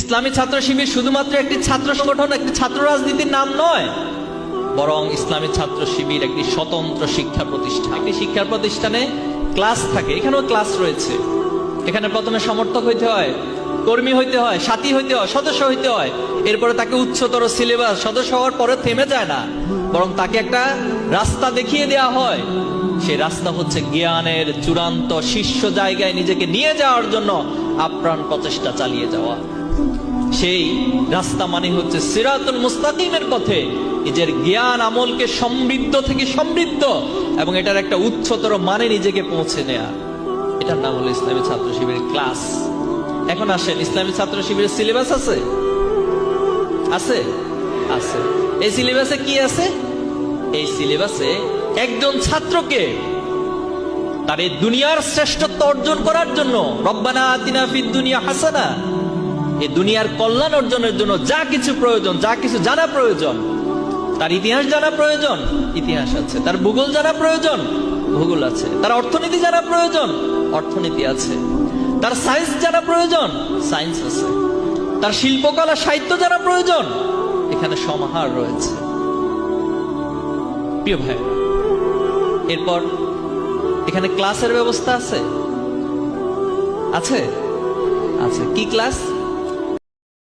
ইসলামী ছাত্র শিবির শুধুমাত্র একটি ছাত্র সংগঠন, একটি ছাত্র রাজনীতির নাম নয়, বরং ইসলামী ছাত্র শিবির একটি স্বতন্ত্র শিক্ষা প্রতিষ্ঠান। একটি শিক্ষা প্রতিষ্ঠানে ক্লাস থাকে, এখানেও ক্লাস রয়েছে। এখানে প্রথমে সমর্থক হইতে হয়, কর্মী হইতে হয়, সাথী হইতে হয়, সদস্য হইতে হয়। এরপরে তাকে উচ্চতর সিলেবাস, সদস্য হওয়ার পরে থেমে যায় না, বরং তাকে একটা রাস্তা দেখিয়ে দেওয়া হয়। সেই রাস্তা হচ্ছে জ্ঞানের চূড়ান্ত শীর্ষ জায়গায় নিজেকে নিয়ে যাওয়ার জন্য আপ্রাণ প্রচেষ্টা চালিয়ে যাওয়া। সেই রাস্তা মানে হচ্ছে সিরাতুল মুস্তাকিমের পথে। নিজের জ্ঞান আমলকে সমৃদ্ধ থেকে সমৃদ্ধ এবং এটার একটা উচ্চতর মানে নিজেকে পৌঁছে নেয়া। এটার নাম হলো ইসলামী ছাত্র শিবিরের ক্লাস। এখন আসেন, ইসলামী ছাত্র শিবিরের সিলেবাস আছে? আছে? আছে। এই সিলেবাসে কি আছে? এই সিলেবাসে একজন ছাত্রকে তার এই দুনিয়ার শ্রেষ্ঠত্ব অর্জন করার জন্য, রব্বানা আতিনা ফিদ দুনিয়া হাসানা এই দুনিয়ার কল্যাণ অর্জনের জন্য যা কিছু প্রয়োজন, যা কিছু জানা প্রয়োজন, তার ইতিহাস জানা প্রয়োজন, ইতিহাস আছে, তার ভূগোল জানা প্রয়োজন, ভূগোল আছে, তার অর্থনীতি জানা প্রয়োজন, অর্থনীতি আছে, তার সায়েন্স জানা প্রয়োজন সায়েন্স আছে, তার শিল্পকলা, সাহিত্য জানা প্রয়োজন, এখানে সমাহার রয়েছে। প্রিয় ভাই, এরপর এখানে ক্লাসের ব্যবস্থা আছে? আছে? আছে, কি ক্লাস